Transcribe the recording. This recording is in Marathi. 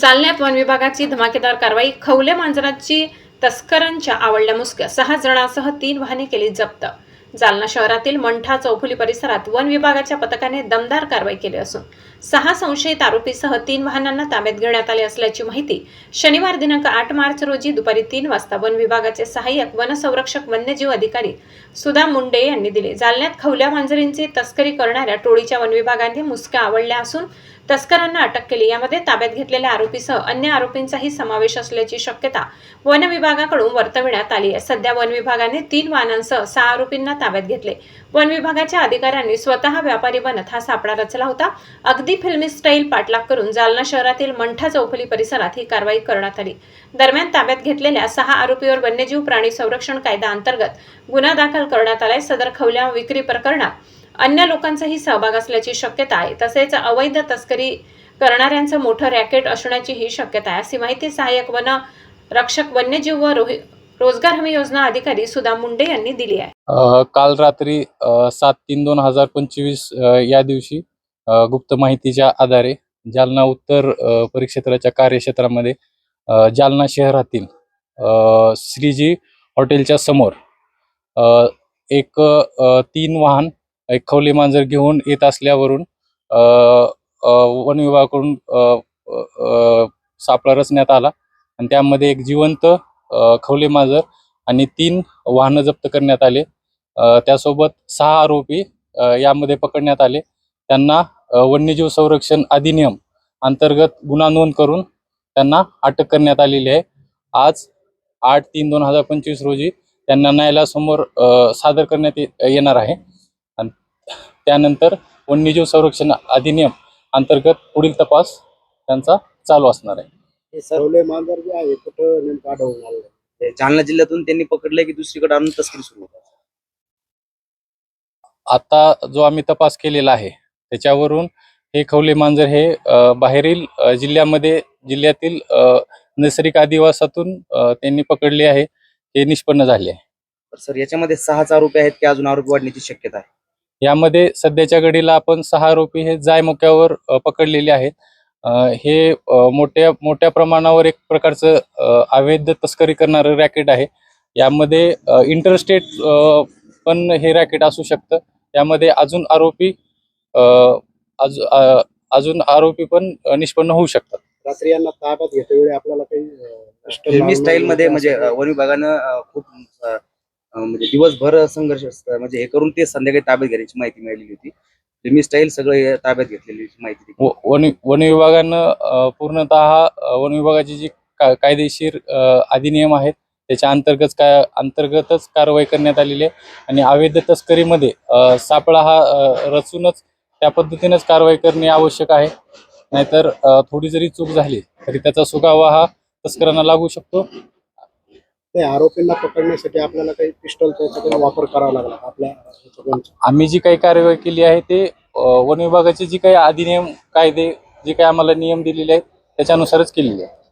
जालन्यात वन विभागाची धमाकेदार कारवाई खवले मांजराची तस्करांच्या आवडल्या मुसक्या सहा जणांसह तीन वाहने केली जप्त. जालना शहरातील मंठा चौफुली परिसरात वन विभागाच्या पथकाने दमदार कारवाई केली असून सहा संशयित आरोपीसह तीन वाहनांना ताब्यात घेण्यात आले असल्याची माहिती शनिवार दिनांक आठ मार्च रोजी दुपारी तीन वाजता वन विभागाचे सहाय्यक वनसंरक्षक वन्यजीव अधिकारी सुधा मुंडे यांनी दिले. जालन्यात खवल्या मांजरींची तस्करी करणाऱ्या टोळीच्या वन विभागाने मुसक्या आवडल्या असून तस्करांना अटक केली. यामध्ये ताब्यात घेतलेल्या आरोपीसह अन्य आरोपींचाही समावेश असल्याची शक्यता वन विभागाकडून वर्तविण्यात आली आहे. सध्या वन विभागाने तीन वाहनांसह सहा आरोपींना ताब्यात घेतले. वन विभागाच्या अधिकाऱ्यांनी स्वतः व्यापारी बनत हा सापळा रचला होता. अगदी फिल्मी स्टाईल पाठलाग करून जालना शहरातील मंठा चौफली परिसरात ही कारवाई करण्यात आली. दरम्यान ताब्यात घेतलेल्या सहा आरोपीवर वन्यजीव प्राणी संरक्षण कायदा अंतर्गत गुन्हा दाखल करण्यात आलाय. सदर खवल्या विक्री प्रकरणात अन्य लोकांचाही सहभाग असल्याची शक्यता आहे. तसेच अवैध तस्करी करणाऱ्यांचं मोठं रॅकेट असण्याचीही शक्यता आहे. अशी माहिती सहाय्यक वन रक्षक वन्यजीव व रोहि- रोजगार हमी योजना अधिकारी सुधा मुंडे यांनी दिली आहे. काल रात्री सात तीन दोन हजार पंचवीस या दिवशी गुप्त माहितीच्या आधारे जालना उत्तर परिक्षेत्राच्या कार्यक्षेत्रामध्ये जालना शहरातील श्रीजी हॉटेलच्या समोर एक तीन वाहन एक खवली मांजर घेऊन येत असल्यावरून अ, वन विभागाकडून अ, सापळा रचण्यात आला. आणि त्यामध्ये एक जिवंत खवली मांजर आणि तीन वाहनं जप्त करण्यात आले. त्यासोबत सहा आरोपी यामध्ये पकडण्यात आले. त्यांना वन्यजीव संरक्षण अधिनियम अंतर्गत गुन्हा नोंद करून त्यांना अटक करण्यात आलेली आहे. आज आठ तीन दोन हजार पंचवीस रोजी त्यांना न्यायालयासमोर सादर करण्यात ये- येणार आहे. त्यानंतर वन्यजीव संरक्षण अधिनियम अंतर्गत पुढील तपास त्यांचा चालू असणार आहे. हे सर्वले मांजर जे आहे कुठं नेमकं आढळून आलं? ते जालना जिल्ह्यातून त्यांनी पकडलंय की दुसरीकडे आणून तस्करी सुरू होतात? आता जो आम्ही तपास केलेला आहे त्याच्यावरून हे खवले मांजर हे अ, बाहेरील अ, जिल्ह्यामध्ये जिल्ह्यातील अ, नैसर्गिक आदिवासातून अ, त्यांनी पकडले आहे हे निष्पन्न झाले आहे. तर सर याच्यामध्ये सहाच आरोपी आहेत की अजून आरोपी वाढण्याची शक्यता आहे? यामध्ये सध्याच्या घडीला आपण सहा आरोपी हे जाय मोक्यावर पकडलेले आहेत. हे मोठ्या मोठ्या प्रमाणावर एक प्रकारचं अवैध तस्करी करणारं रॅकेट आहे. यामध्ये इंटरस्टेट पण हे रॅकेट असू शकतं. यामध्ये अजून आरोपी अजून आरोपी पण निष्पन्न होऊ शकतात. रात्री यांना ताब्यात घेते वेळी आपल्याला काही स्टाईल मध्ये म्हणजे वन विभागानं खूप म्हणजे दिवसभर संघर्ष म्हणजे हे करून ते संध्याकाळी ताब्यात घेण्याची माहिती मिळालेली होती. मी स्टाईल सगळं ताब्यात घेतलेली माहिती व- वन वन विभागानं पूर्णतः वन विभागाची जी कायदेशीर अधिनियम आहेत त्याच्या अंतर्गत काय अंतर्गतच कारवाई करण्यात आलेली आहे. आणि अवैध तस्करीमध्ये सापळा हा रचूनच त्या पद्धतीनेच कारवाई करणे आवश्यक आहे. नाहीतर थोडी जरी चूक झाली तरी त्याचा सुगावा हा तस्करांना लागू शकतो. ते आरोपींना पकडण्यासाठी आपल्याला काही पिस्टल याचा वापर करावा लागला आपल्या आम्ही जी काही कार्यवाही केली आहे ते अ, वन विभागाचे जी काही अधिनियम कायदे जे काही आम्हाला नियम दिलेले आहेत त्याच्यानुसारच केलेली आहे